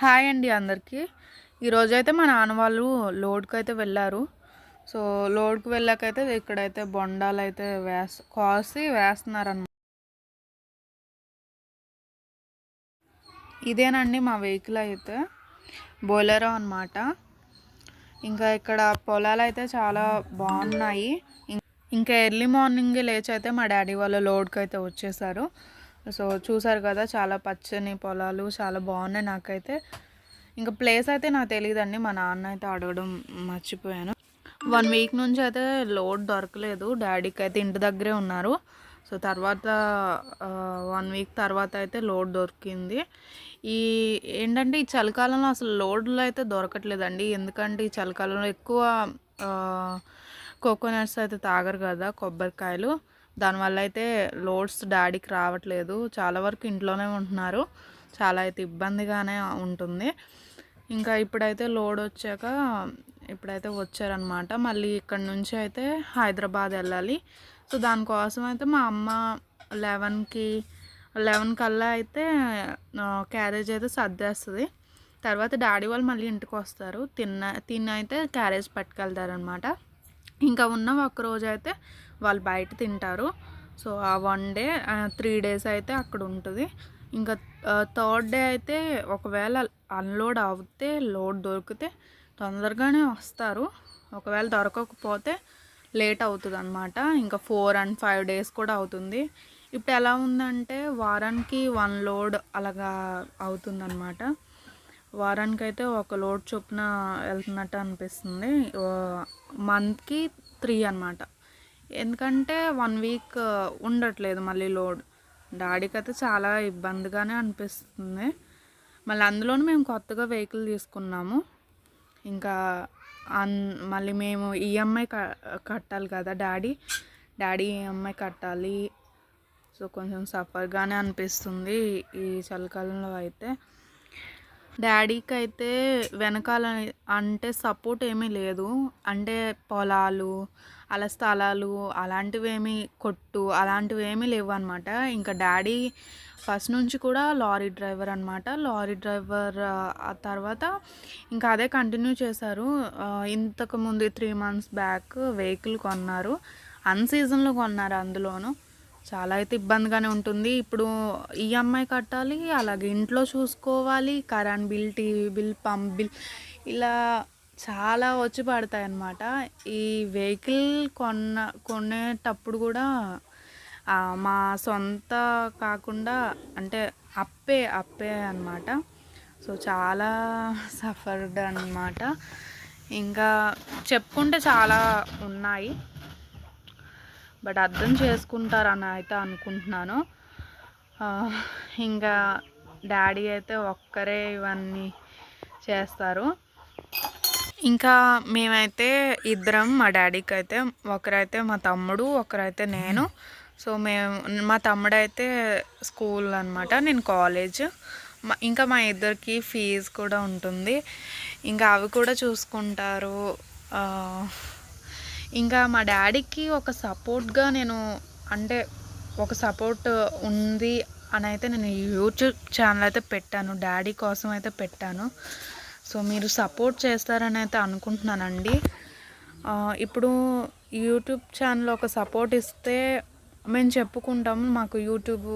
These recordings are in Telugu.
హాయ్ అండి అందరికీ. ఈరోజు అయితే మా నాన్న వాళ్ళు లోడ్కి అయితే వెళ్ళారు. సో లోడ్కి వెళ్ళాకైతే ఇక్కడైతే బొండాలు అయితే వేస్ కోసి వేస్తున్నారనమాట ఇదేనండి మా వెహికల్ అయితే బోలెరో అనమాట. ఇంకా ఇక్కడ పొలాలు అయితే చాలా బాగున్నాయి. ఇంకా ఎర్లీ మార్నింగ్ లేచి అయితే మా డాడీ వాళ్ళు లోడ్కి అయితే వచ్చేసారు. సో చూసారు కదా చాలా పచ్చని పొలాలు చాలా బాగున్నాయి నాకైతే. ఇంకా ప్లేస్ అయితే నాకు తెలియదండి మా నాన్న అయితే అడగడం మర్చిపోయాను. వన్ వీక్ నుంచి అయితే లోడ్ దొరకలేదు డాడీకి అయితే ఇంటి దగ్గరే ఉన్నారు. సో తర్వాత వన్ వీక్ తర్వాత అయితే లోడ్ దొరికింది. ఈ ఏంటంటే ఈ చలికాలంలో అసలు లోడ్లు అయితే దొరకట్లేదండి. ఎందుకంటే ఈ చలికాలంలో ఎక్కువ కోకోనట్స్ అయితే తాగరు కదా కొబ్బరికాయలు. దానివల్ల అయితే లోడ్స్ డాడీకి రావట్లేదు. చాలా వరకు ఇంట్లోనే ఉంటున్నారు. చాలా అయితే ఇబ్బందిగానే ఉంటుంది. ఇంకా ఇప్పుడైతే లోడ్ వచ్చాక ఇప్పుడైతే వచ్చారనమాట మళ్ళీ ఇక్కడ నుంచి అయితే హైదరాబాద్ వెళ్ళాలి. సో దానికోసం అయితే మా అమ్మ లెవెన్కి లెవెన్ కల్లా అయితే క్యారేజ్ అయితే సర్దేస్తుంది. తర్వాత డాడీ వాళ్ళు మళ్ళీ ఇంటికి వస్తారు. తిన్న తిన్న అయితే క్యారేజ్ పట్టుకెళ్తారనమాట ఇంకా ఉన్న ఒక రోజు అయితే వాళ్ళు బయట తింటారు. సో ఆ వన్ డే త్రీ డేస్ అయితే అక్కడ ఉంటుంది. ఇంకా థర్డ్ డే అయితే ఒకవేళ అన్లోడ్ అవుతే లోడ్ దొరికితే తొందరగానే వస్తారు. ఒకవేళ దొరకకపోతే లేట్ అవుతుంది అనమాట ఇంకా ఫోర్ అండ్ ఫైవ్ డేస్ కూడా అవుతుంది. ఇప్పుడు ఎలా ఉందంటే వారానికి వన్ లోడ్ అలాగా అవుతుందన్నమాట. వారానికి అయితే ఒక లోడ్ చొప్పున వెళ్తున్నట్టు అనిపిస్తుంది. మంత్కి త్రీ అనమాట ఎందుకంటే వన్ వీక్ ఉండట్లేదు మళ్ళీ లోడ్. డాడీకి అయితే చాలా ఇబ్బందిగానే అనిపిస్తుంది. మళ్ళీ అందులోనే మేము కొత్తగా వెహికల్ తీసుకున్నాము. ఇంకా అన్ మళ్ళీ మేము ఈఎంఐ కట్టాలి కదా డాడీ. డాడీ ఈఎంఐ కట్టాలి. సో కొంచెం సఫర్గానే అనిపిస్తుంది ఈ చలికాలంలో అయితే. డాడీకి అయితే వెనకాల అంటే సపోర్ట్ ఏమీ లేదు. అంటే పొలాలు అలా స్థలాలు అలాంటివేమీ కొట్టు అలాంటివి ఏమీ లేవు అనమాట ఇంకా డాడీ ఫస్ట్ నుంచి కూడా లారీ డ్రైవర్ అనమాట లారీ డ్రైవర్ ఆ తర్వాత ఇంకా అదే కంటిన్యూ చేశారు. ఇంతకుముందు త్రీ మంత్స్ బ్యాక్ వెహికల్ కొన్నారు. అన్ సీజన్లో కొన్నారు అందులోను. చాలా అయితే ఇబ్బందిగానే ఉంటుంది. ఇప్పుడు ఈఎంఐ కట్టాలి అలాగే ఇంట్లో చూసుకోవాలి current bill TV bill pump bill ఇలా చాలా వచ్చి పడతాయి అన్నమాట ఈ వెహికల్ కొన్న కొనేటప్పుడు కూడా మా సొంత కాకుండా అంటే అప్పే అప్పే అన్నమాట. సో చాలా సఫర్డ్ అన్నమాట. ఇంకా చెప్పుకుంటే చాలా ఉన్నాయి. బట్ అర్థం చేసుకుంటారని అయితే అనుకుంటున్నాను. ఇంకా డాడీ అయితే ఒక్కరే ఇవన్నీ చేస్తారు. ఇంకా మేమైతే ఇద్దరం మా డాడీకి అయితే ఒకరైతే మా తమ్ముడు ఒకరైతే నేను. సో మేము మా తమ్ముడు అయితే స్కూల్ అనమాట నేను కాలేజ్. ఇంకా మా ఇద్దరికి ఫీజు కూడా ఉంటుంది. ఇంకా అవి కూడా చూసుకుంటారు. ఇంకా మా డాడీకి ఒక సపోర్ట్గా నేను అంటే ఒక సపోర్ట్ ఉంది అని అయితే నేను యూట్యూబ్ ఛానల్ అయితే పెట్టాను డాడీ కోసం అయితే పెట్టాను. సో మీరు సపోర్ట్ చేస్తారని అయితే అనుకుంటున్నానండి. ఇప్పుడు యూట్యూబ్ ఛానల్ ఒక సపోర్ట్ ఇస్తే మేము చెప్పుకుంటాము మాకు యూట్యూబ్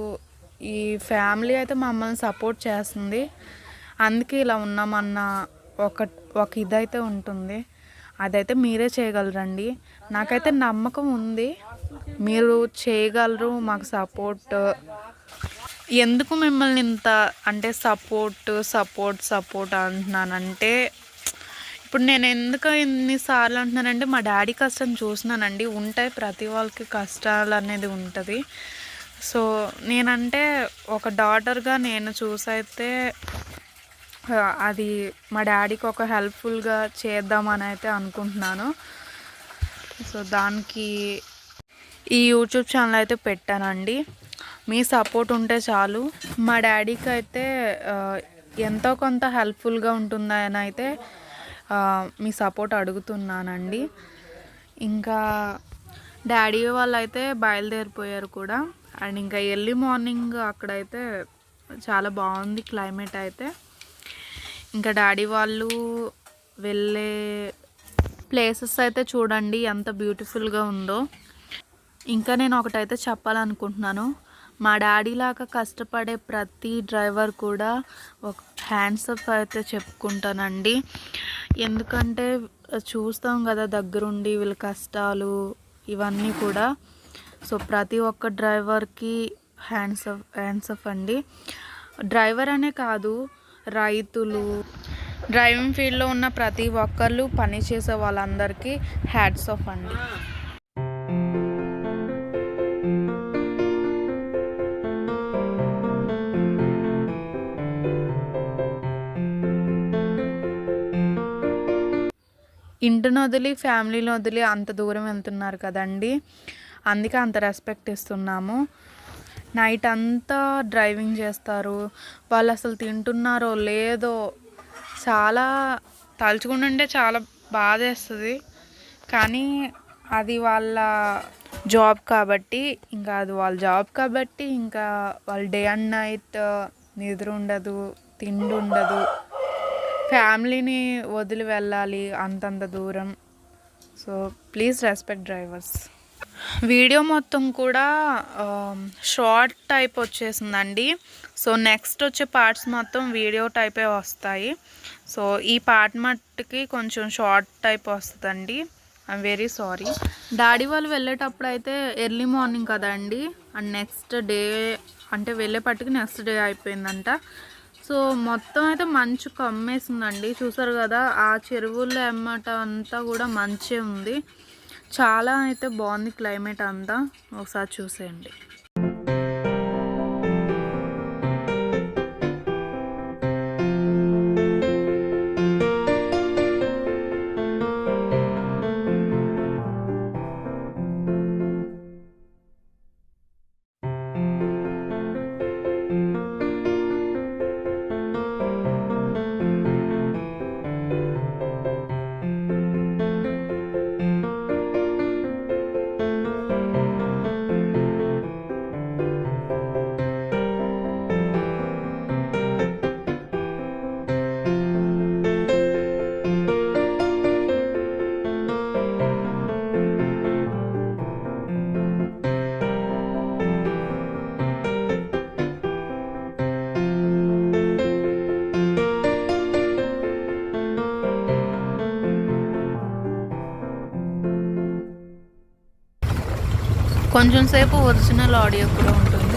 ఈ ఫ్యామిలీ అయితే మమ్మల్ని సపోర్ట్ చేస్తుంది. అందుకే ఇలా ఉన్నామన్న ఒక ఒక ఇదైతే ఉంటుంది. అదైతే మీరే చేయగలరండి. నాకైతే నమ్మకం ఉంది. మీరు చేయగలరు మాకు సపోర్ట్. ఎందుకు మిమ్మల్ని ఇంత అంటే సపోర్ట్ సపోర్ట్ సపోర్ట్ అంటున్నానంటే ఇప్పుడు నేను ఎందుకు ఇన్నిసార్లు అంటున్నానంటే మా డాడీ కష్టం చూసినానండి. ఉంటాయి ప్రతి వాళ్ళకి కష్టాలు అనేది ఉంటుంది. సో నేనంటే ఒక డాటర్గా నేను చూసైతే అది మా డాడీకి ఒక హెల్ప్ఫుల్గా చేద్దామని అయితే అనుకుంటున్నాను. సో దానికి ఈ యూట్యూబ్ ఛానల్ అయితే పెట్టానండి. మీ సపోర్ట్ ఉంటే చాలు. మా డాడీకి అయితే ఎంతో కొంత హెల్ప్ఫుల్గా ఉంటుందని అయితే మీ సపోర్ట్ అడుగుతున్నానండి. ఇంకా డాడీ వాళ్ళు అయితే బయలుదేరిపోయారు కూడా. అండ్ ఇంకా ఎర్లీ మార్నింగ్ అక్కడైతే చాలా బాగుంది క్లైమేట్ అయితే. ఇంకా డాడీ వాళ్ళు వెళ్ళే ప్లేసెస్ అయితే చూడండి ఎంత బ్యూటిఫుల్గా ఉందో. ఇంకా నేను ఒకటైతే చెప్పాలనుకుంటున్నాను. మా డాడీ లాగా కష్టపడే ప్రతి డ్రైవర్ కూడా ఒక హ్యాండ్స్ అప్ అయితే చెప్పుకుంటానండి. ఎందుకంటే చూస్తాం కదా దగ్గరుండి వీళ్ళ కష్టాలు ఇవన్నీ కూడా. సో ప్రతి ఒక్క డ్రైవర్కి హ్యాండ్స్ అప్ హ్యాండ్స్ అప్ అండి. డ్రైవర్ అనే కాదు రైతులు. డ్రైవింగ్ ఫీల్డ్లో ఉన్న ప్రతి ఒక్కళ్ళు పని చేసే వాళ్ళందరికీ హ్యాడ్స్ ఆఫ్ అండి. ఇంటిని వదిలి ఫ్యామిలీని వదిలి అంత దూరం వెళ్తున్నారు కదండి. అందుకే అంత రెస్పెక్ట్ ఇస్తున్నాము. నైట్ అంతా డ్రైవింగ్ చేస్తారు. వాళ్ళు అసలు తింటున్నారో లేదో చాలా తలుచుకుంటుంటే చాలా బాధేస్తుంది కానీ అది వాళ్ళ జాబ్ కాబట్టి ఇంకా అది వాళ్ళ జాబ్ కాబట్టి ఇంకా వాళ్ళ డే అండ్ నైట్ నిద్ర ఉండదు తిండి ఉండదు. ఫ్యామిలీని వదిలి వెళ్ళాలి అంతంత దూరం. So please respect drivers video మొత్తం కూడా um, షార్ట్ టైప్ వచ్చేసిందండి. సో నెక్స్ట్ వచ్చే పార్ట్స్ మొత్తం వీడియో టైపే వస్తాయి. సో ఈ పార్ట్ మట్టుకి కొంచెం షార్ట్ టైప్ వస్తుందండి. ఐఎమ్ వెరీ సారీ డాడీ వాళ్ళు వెళ్ళేటప్పుడు అయితే ఎర్లీ మార్నింగ్ కదండి. అండ్ నెక్స్ట్ డే అంటే వెళ్ళేపట్టుకి నెక్స్ట్ డే అయిపోయిందంట. సో మొత్తం అయితే మంచు కమ్మేసిందండి. చూసారు కదా ఆ చెరువుల్లో ఎమ్మట అంతా కూడా మంచే ఉంది. చాలా అయితే బాగుంది క్లైమేట్ అంతా. ఒకసారి చూసేయండి. కొంచెం సేపు ఒరిజినల్ ఆడియో కూడా ఉంటుంది.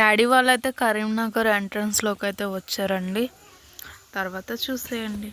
డాడీ వాళ్ళైతే కరీంనగర్ ఎంట్రన్స్లోకి అయితే వచ్చారండి. తర్వాత చూసేయండి.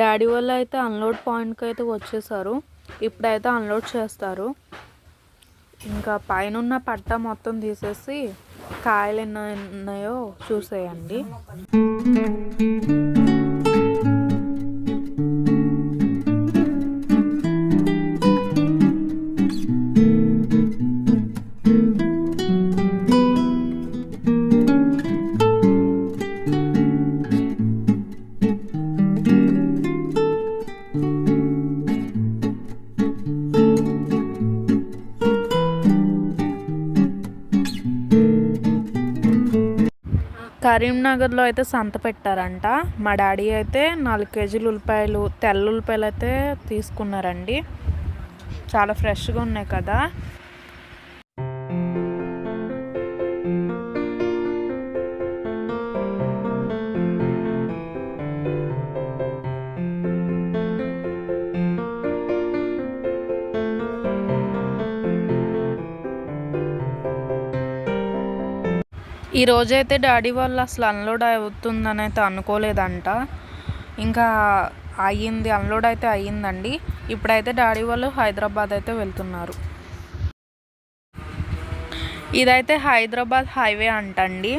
డాడీ వాళ్ళు అయితే అన్లోడ్ పాయింట్కి అయితే వచ్చేసారు. ఇప్పుడైతే అన్లోడ్ చేస్తారు. ఇంకా పైన ఉన్న పట్ట మొత్తం తీసేసి కాయలు ఎన్నో ఉన్నాయో చూసేయండి. కరీంనగర్లో అయితే సంత పెట్టారంట. మా డాడీ అయితే నాలుగు కేజీలు ఉల్లిపాయలు తెల్ల ఉల్లిపాయలు అయితే తీసుకున్నారండి. చాలా ఫ్రెష్గా ఉన్నాయి కదా. ఈ రోజైతే డాడీ వాళ్ళు అసలు అన్లోడ్ అవుతుందని అయితే అనుకోలేదంట. ఇంకా అయ్యింది అన్లోడ్ అయితే అయ్యిందండి. ఇప్పుడైతే డాడీ వాళ్ళు హైదరాబాద్ అయితే వెళ్తున్నారు. ఇదైతే హైదరాబాద్ హైవే అంటండి.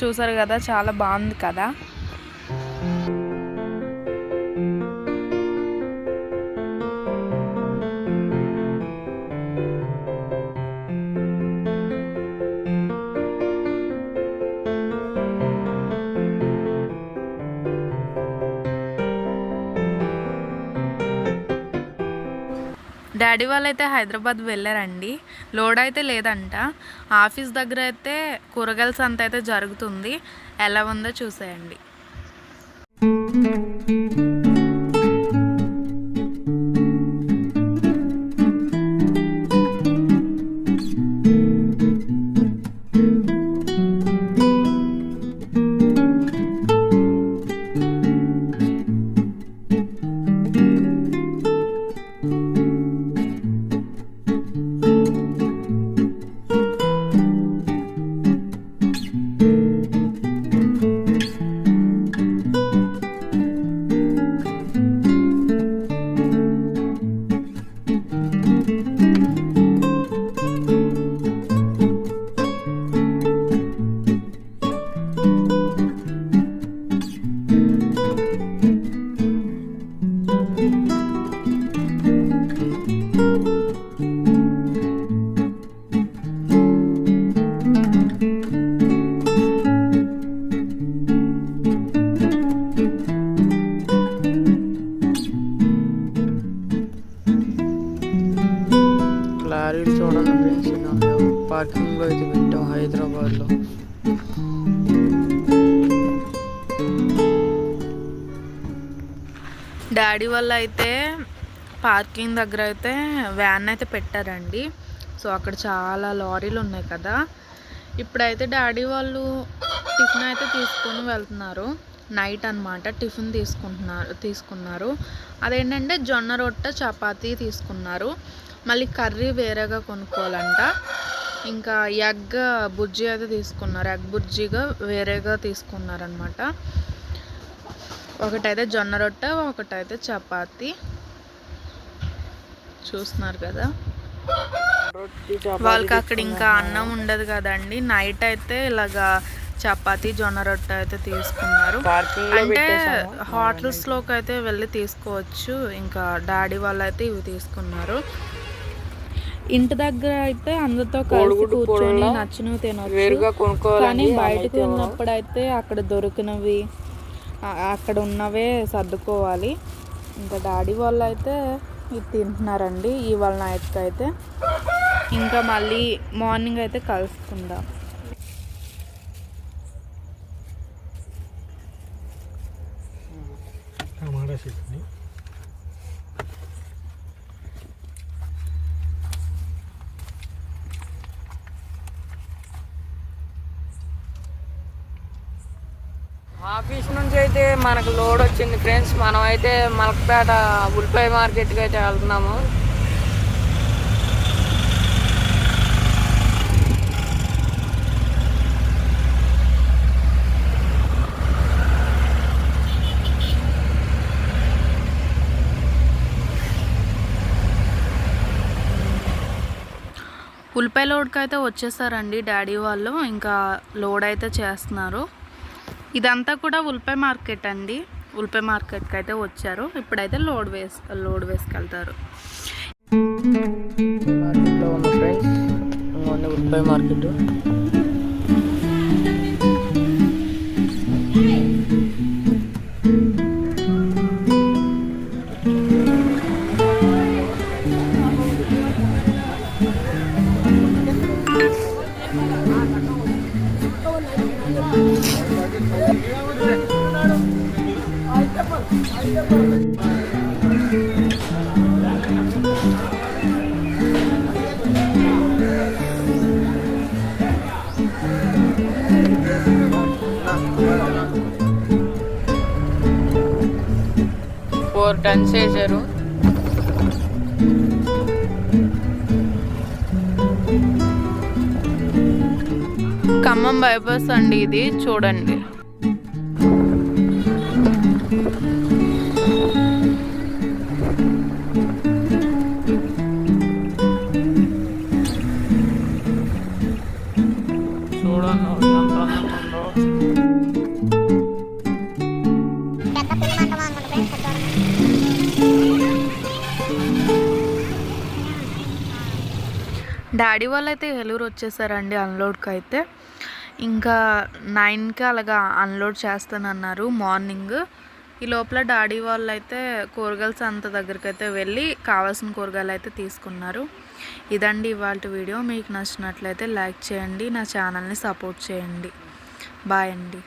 చూసారు కదా చాలా బాగుంది కదా. డాడీ వాళ్ళు అయితే హైదరాబాద్ వెళ్ళారండి. లోడ్ అయితే లేదంట. ఆఫీస్ దగ్గర అయితే కూరగాయల సంత అయితే జరుగుతుంది. ఎలా ఉందో చూసేయండి. అయితే పార్కింగ్ దగ్గర అయితే వ్యాన్ అయితే పెట్టారండి. సో అక్కడ చాలా లారీలు ఉన్నాయి కదా. ఇప్పుడైతే డాడీ వాళ్ళు టిఫిన్ అయితే తీసుకొని వెళ్తున్నారు. నైట్ అన్నమాట టిఫిన్ తీసుకుంటున్నారు తీసుకున్నారు. అదేంటంటే జొన్న రొట్టె చపాతీ తీసుకున్నారు. మళ్ళీ కర్రీ వేరేగా కొనుక్కోవాలంట. ఇంకా ఎగ్ బుజ్జి అయితే తీసుకున్నారు. ఎగ్ బుజ్జిగా వేరేగా తీసుకున్నారనమాట ఒకటైతే జొన్న రొట్టె ఒకటైతే చపాతి. చూస్తున్నారు కదా? వాళ్ళకి అక్కడ ఇంకా అన్నం ఉండదు కదండి. నైట్ అయితే ఇలాగా చపాతి జొన్న రొట్టె అయితే తీసుకున్నారు. అంటే పెట్టేసాము hotels లోకి అయితే వెళ్ళి తీసుకోవచ్చు. ఇంకా డాడీ వాళ్ళు అయితే ఇవి తీసుకున్నారు. ఇంటి దగ్గర అయితే అందరితో కలిసి కూర్చొని నచ్చినవి వేరుగా కానీ బయటకు వెళ్ళినప్పుడు అయితే అక్కడ దొరికినవి అక్కడ ఉన్నవే సర్దుకోవాలి. ఇంకా డాడీ వాళ్ళు అయితే ఇది తింటున్నారండి ఇవాళ నైట్కి అయితే. ఇంకా మళ్ళీ మార్నింగ్ అయితే కలుసుకుందాం. టమాటా చట్నీ ఆఫీస్ నుంచి అయితే మనకు లోడ్ వచ్చింది ఫ్రెండ్స్. మనం అయితే మలకపేట ఉల్లిపాయ మార్కెట్కి అయితే వెళ్తున్నాము. ఉల్లిపాయ ఉల్లిపాయ లోడ్కి అయితే వచ్చేసారండి డాడీ వాళ్ళు. ఇంకా లోడ్ అయితే చేస్తున్నారు. ఇదంతా కూడా ఉల్లిపాయ మార్కెట్ అండి. ఉల్లిపాయ మార్కెట్కి అయితే వచ్చారు. ఇప్పుడైతే లోడ్ వేస్ లోడ్ వేసుకెళ్తారు. మార్కెట్లో ఉన్న ఫ్రెండ్స్ ఇంకొన్ని ఉల్లిపాయ మార్కెట్. ఫోర్ టన్స్ వేసారు ఖమ్మం బైపాస్ అండి ఇది చూడండి చూడండి. డాడీ వాళ్ళు అయితే ఏలూరు వచ్చేసారండి అన్లోడ్కి అయితే ఇంకా నైన్కి అలాగా అన్లోడ్ చేస్తానన్నారు మార్నింగ్. ఈ లోపల డాడీ వాళ్ళు అయితే కూరగాయల సంత దగ్గరికి అయితే వెళ్ళి కావాల్సిన కూరగాయలు అయితే తీసుకున్నారు. ఇదండి ఇవాళ వీడియో. మీకు నచ్చినట్లయితే లైక్ చేయండి నా ఛానల్ని సపోర్ట్ చేయండి. బాయ్ అండి.